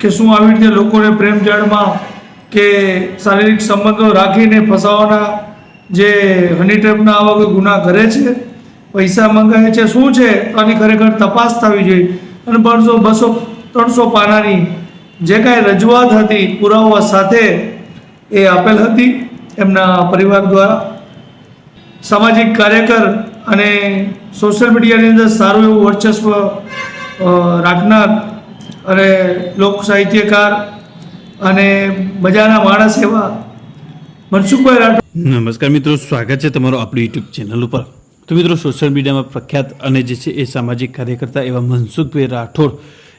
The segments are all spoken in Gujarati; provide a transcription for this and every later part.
કે શું આવી રીતે લોકોને પ્રેમ જાળમાં કે શારીરિક સંબંધો રાખીને ફસાવાના જે હની ટ્રેપના આવા કોઈ ગુના કરે છે? પૈસા મંગાવે છે? શું છે? આની ખરેખર તપાસ થવી જોઈએ. અને બસો બસો, ત્રણસો પાનાની જે કાંઈ રજૂઆત હતી, પુરાવા સાથે એ આપેલ હતી એમના પરિવાર દ્વારા. સામાજિક કાર્યકર અને સોશિયલ મીડિયાની અંદર સારું એવું વર્ચસ્વ રાખનાર અને લોક સાહિત્યકાર અને મજાના માણસ એવા મનસુખભાઈ રાઠોડ. નમસ્કાર મિત્રો, સ્વાગત છે તમારો આપણી યુટ્યુબ ચેનલ ઉપર. તો મિત્રો સોશિયલ મીડિયામાં પ્રખ્યાત અને જે છે એ સામાજિક કાર્યકર્તા એવા મનસુખભાઈ રાઠોડ,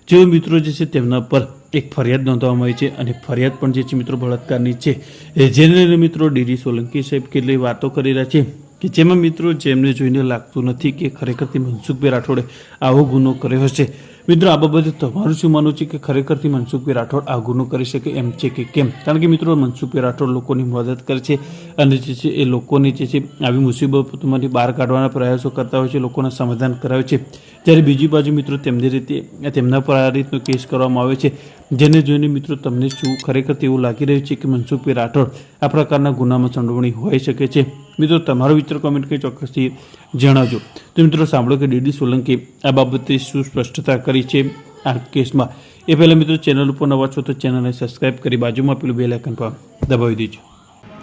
જેઓ મિત્રો જે છે તેમના પર એક ફરિયાદ નોંધવામાં આવી છે અને ફરિયાદ પણ જે છે મિત્રો બળાત્કારની છે. એ જેને મિત્રો ડીડી સોલંકી સાહેબ કેટલી વાતો કરી રહ્યા છે કે જેમાં મિત્રો જેમને જોઈને લાગતું નથી કે ખરેખર તે મનસુખભાઈ રાઠોડે આવો ગુનો કર્યો હશે. મિત્રો આ બાબતે તમારું શું માનવું છે કે ખરેખરથી મનસુખભાઈ રાઠોડ આ ગુનો કરી શકે એમ છે કે કેમ? કારણ કે મિત્રો મનસુખભાઈ રાઠોડ લોકોની મદદ કરે છે અને જે છે એ લોકોને જે છે આવી મુસીબતોમાંથી બહાર કાઢવાના પ્રયાસો કરતા હોય છે, લોકોના સમાધાન કરાવે છે. જ્યારે બીજી બાજુ મિત્રો, તેમની રીતે તેમના પર આ રીતનો કેસ કરવામાં આવે છે. જેને જોઈને મિત્રો, તમને શું ખરેખર એવું લાગી રહ્યું છે કે મનસુખભાઈ રાઠોડ આ પ્રકારના ગુનામાં સંડોવણી હોઈ શકે છે? મિત્રો, તમારો વિચાર કોમેન્ટ કરી ચોક્કસથી જણાવજો. તો મિત્રો, સાંભળો કે ડીડી સોલંકી આ બાબતે શું સ્પષ્ટતા કરી છે આ કેસમાં. એ પહેલાં મિત્રો ચેનલ ઉપર નવા છો તો ચેનલને સબસ્ક્રાઈબ કરી બાજુમાં પેલું બે આઇકન પર દબાવી દેજો.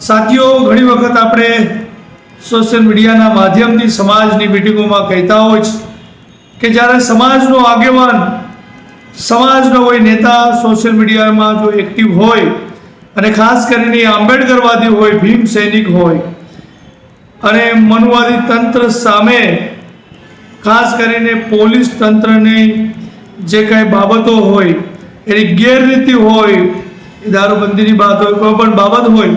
સાથીઓ, ઘણી વખત આપણે સોશિયલ મીડિયાના માધ્યમથી સમાજની મિટિંગોમાં કહેતા હોય છે કે જ્યારે સમાજનો આગેવાન, સમાજનો કોઈ નેતા સોશિયલ મીડિયામાં જો એક્ટિવ હોય અને ખાસ કરીને આંબેડકરવાદી હોય, ભીમ સૈનિક હોય અને મનુવાદી તંત્ર સામે ખાસ કરીને પોલીસ તંત્રની જે કાંઈ બાબતો હોય, એની ગેરરીતિ હોય, એ દારૂબંધીની બાબત હોય, કોઈ પણ બાબત હોય,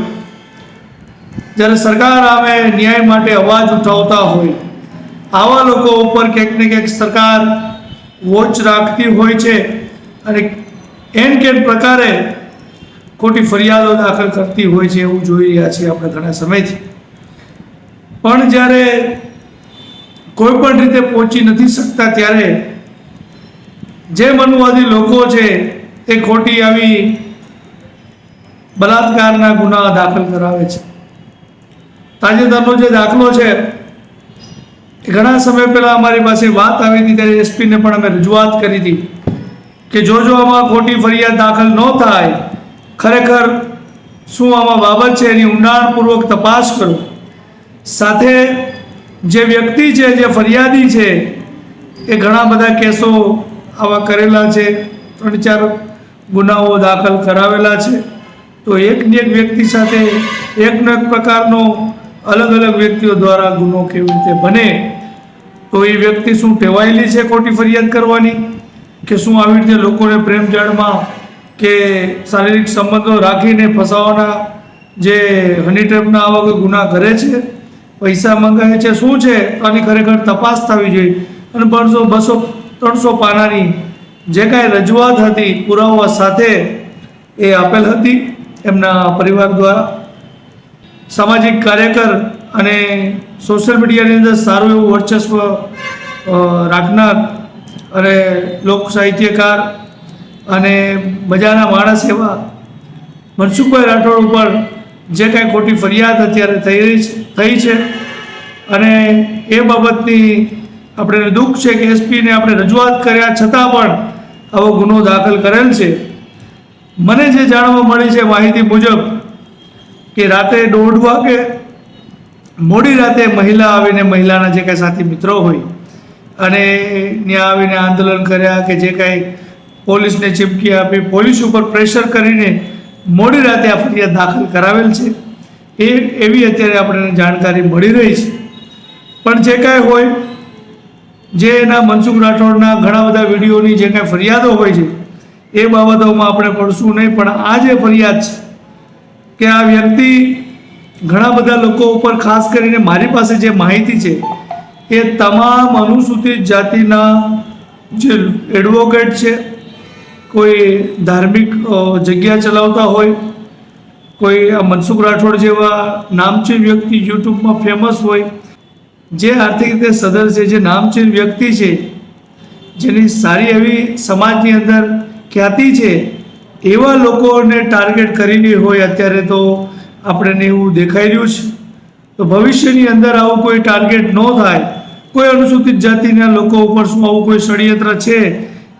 જ્યારે સરકાર આમે ન્યાય માટે અવાજ ઉઠાવતા હોય, આવા લોકો ઉપર ક્યાંક ને ક્યાંક સરકાર વોચ રાખતી હોય છે અને એન કેન પ્રકારે ખોટી ફરિયાદો દાખલ કરતી હોય છે એવું જોઈ રહ્યા છીએ આપણે ઘણા સમયથી. પણ જ્યારે કોઈ પણ રીતે પહોંચી નથી શકતા, ત્યારે જે મનુવાદી લોકો છે, એ ખોટી આવી બલાત્કારના ગુના દાખલ કરાવે છે. તાજેતરનો જે દાખલો છે ઘણા સમય પહેલાં અમારી પાસે વાત આવી હતી, ત્યારે એસપીને પણ અમે રજૂઆત કરી હતી કે જો જો આમાં ખોટી ફરિયાદ દાખલ ન થાય, ખરેખર શું આમાં બાબત છે, એની ઊંડાણપૂર્વક તપાસ કરો. સાથે જે વ્યક્તિ છે, જે ફરિયાદી છે, એ ઘણા બધા કેસો આવા કરેલા છે, ત્રણ ચાર ગુનાઓ દાખલ કરાવેલા છે. તો એકની એક વ્યક્તિ સાથે એકનો એક પ્રકારનો અલગ અલગ વ્યક્તિઓ દ્વારા ગુનો કેવી રીતે બને? તો એ વ્યક્તિ શું ટેવાયેલી છે ખોટી ફરિયાદ કરવાની? કે શું આવી રીતે લોકોને પ્રેમજાળમાં કે શારીરિક સંબંધો રાખીને ફસાવાના જે હની ટ્રેપના આવા કોઈ ગુના કરે છે? પૈસા મંગાવે છે, શું છે? આની ખરેખર તપાસ થવી જોઈએ. અને બસો બસો ત્રણસો પાનાની જે કાંઈ રજૂઆત હતી પુરાવા સાથે એ આપેલ હતી એમના પરિવાર દ્વારા. સામાજિક કાર્યકર અને સોશિયલ મીડિયાની અંદર સારું એવું વર્ચસ્વ રાખનાર અને લોક સાહિત્યકાર અને મજાના માણસ એવા મનસુખભાઈ રાઠોડ ઉપર જે કાંઈ ખોટી ફરિયાદ અત્યારે થઈ રહી છે, થઈ છે અને એ બાબતની આપણે દુઃખ છે કે એસપીને આપણે રજૂઆત કર્યા છતાં પણ આવો ગુનો દાખલ કરેલ છે. મને જે જાણવા મળી છે માહિતી મુજબ કે રાતે દોઢ વાગે મોડી રાતે મહિલા આવીને મહિલાના જે કાંઈ સાથી મિત્રો હોય અને ત્યાં આવીને આંદોલન કર્યા કે જે કાંઈ પોલીસને ચીમકી આપી, પોલીસ ઉપર પ્રેશર કરીને મોડી રાતે આ ફરિયાદ દાખલ કરાવેલ છે. એ એવી અત્યારે આપણને જાણકારી મળી રહી છે. પણ જે કાંઈ હોય જે એના મનસુખ રાઠોડના ઘણા બધા વિડીયોની જે કાંઈ ફરિયાદો હોય છે, એ બાબતોમાં આપણે પડશું નહીં. પણ આ જે ફરિયાદ છે કે આ વ્યક્તિ ઘણા બધા લોકો ઉપર, ખાસ કરીને મારી પાસે જે માહિતી છે, એ તમામ અનુસૂચિત જાતિના જે એડવોકેટ છે, કોઈ ધાર્મિક જગ્યા ચલાવતા હોય, કોઈ મનસુખ રાઠોડ જેવા નામચીન વ્યક્તિ યુટ્યુબમાં ફેમસ હોય જે આર્થિક રીતે સદર છે, જે નામચીન વ્યક્તિ છે, જેની સારી એવી સમાજની અંદર ખ્યાતિ છે, એવા લોકોને ટાર્ગેટ કરીને હોય અત્યારે તો આપણને એવું દેખાઈ રહ્યું છે. તો ભવિષ્યની અંદર આવું કોઈ ટાર્ગેટ ન થાય, કોઈ અનુસૂચિત જાતિના લોકો ઉપર શું આવું કોઈ ષડયંત્ર છે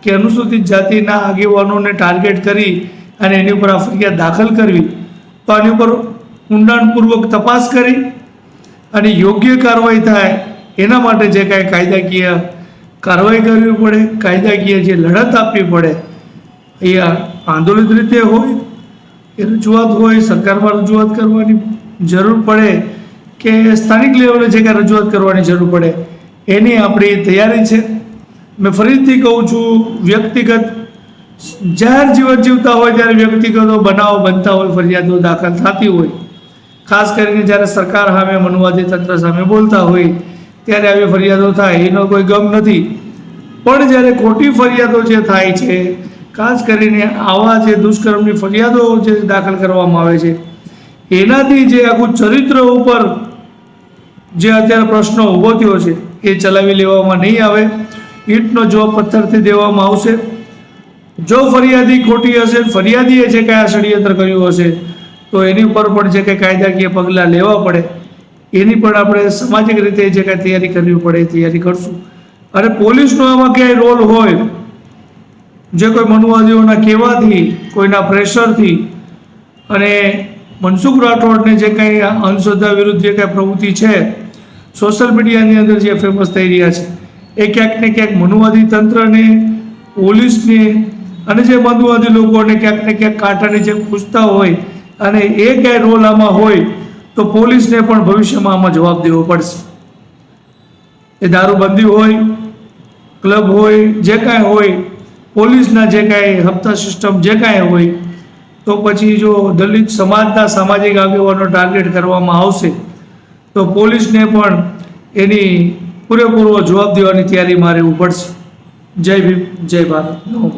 કે અનુસૂચિત જાતિના આગેવાનોને ટાર્ગેટ કરી અને એની ઉપર આ ફરિયાદ દાખલ કરવી. તો આની ઉપર ઊંડાણપૂર્વક તપાસ કરી અને યોગ્ય કાર્યવાહી થાય, એના માટે જે કાંઈ કાયદાકીય કાર્યવાહી કરવી પડે, કાયદાકીય જે લડત આપવી પડે, એ આંદોલિત રીતે હોય, એ રજૂઆત હોય, સરકારમાં રજૂઆત કરવાની જરૂર પડે કે સ્થાનિક લેવલે જે કાંઈ રજૂઆત કરવાની જરૂર પડે, એની આપણી તૈયારી છે. મેં ફરીથી કહું છું, વ્યક્તિગત જાહેર જીવન જીવતા હોય ત્યારે વ્યક્તિગતો બનાવો બનતા હોય, ફરિયાદો દાખલ થતી હોય ખાસ કરીને જ્યારે સરકાર સામે મનુવાદી તંત્ર સામે બોલતા હોય, ત્યારે આવી ફરિયાદો થાય, એનો કોઈ ગમ નથી. પણ જ્યારે ખોટી ફરિયાદો જે થાય છે, ખાસ કરીને આવા જે દુષ્કર્મની ફરિયાદો જે દાખલ કરવામાં આવે છે, એનાથી જે આખું ચરિત્ર ઉપર જે અત્યારે પ્રશ્નો ઊભો થયો છે, એ ચલાવી લેવામાં નહીં આવે. ઈંટનો જવાબ પથ્થરથી દેવામાં આવશે. જો ફરિયાદી ખોટી હશે, ફરિયાદીએ જે કયા ષડયંત્ર કર્યું હશે તો એની ઉપર પણ જે કંઈ કાયદાકીય પગલાં લેવા પડે, એની પણ આપણે સામાજિક રીતે જે કાંઈ તૈયારી કરવી પડે એ તૈયારી કરશું. અને પોલીસનો આમાં ક્યાંય રોલ હોય, જે કોઈ મનુવાદીઓના કહેવાથી, કોઈના પ્રેશરથી, અને મનસુખ રાઠોડને જે કંઈ અંધશ્રદ્ધા વિરુદ્ધ જે કાંઈ પ્રવૃત્તિ છે, સોશિયલ મીડિયાની અંદર જે ફેમસ થઈ રહ્યા છે, એ ક્યાંક ને ક્યાંક મનુવાદી તંત્રને, પોલીસને, અને જે મનુવાદી લોકોને ક્યાંક ને ક્યાંક કાંટાની જે પૂછતા હોય અને એ ક્યાંય રોલ આમાં હોય તો પોલીસને પણ ભવિષ્યમાં આમાં જવાબ દેવો પડશે. એ દારૂબંધી હોય, ક્લબ હોય, જે કાંઈ હોય, પોલીસના જે કાંઈ હપ્તા સિસ્ટમ જે કાંઈ હોય, તો પછી જો દલિત સમાજના સામાજિક આગેવાનો ટાર્ગેટ કરવામાં આવશે, તો પોલીસને પણ એની પૂરેપૂરો જવાબ દેવાની તૈયારીમાં રહેવું પડશે. જય ભીમ, જય ભારત.